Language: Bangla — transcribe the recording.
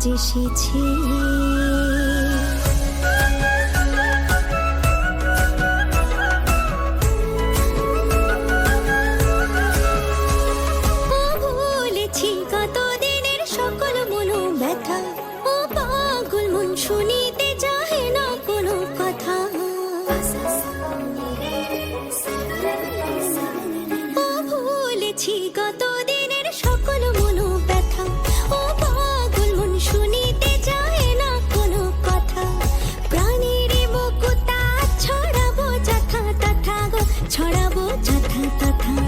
আজ এসেছি সকল মনো ব্যথা। ও মন শুনিতে চাহে না কোনো কথা। कथा कथा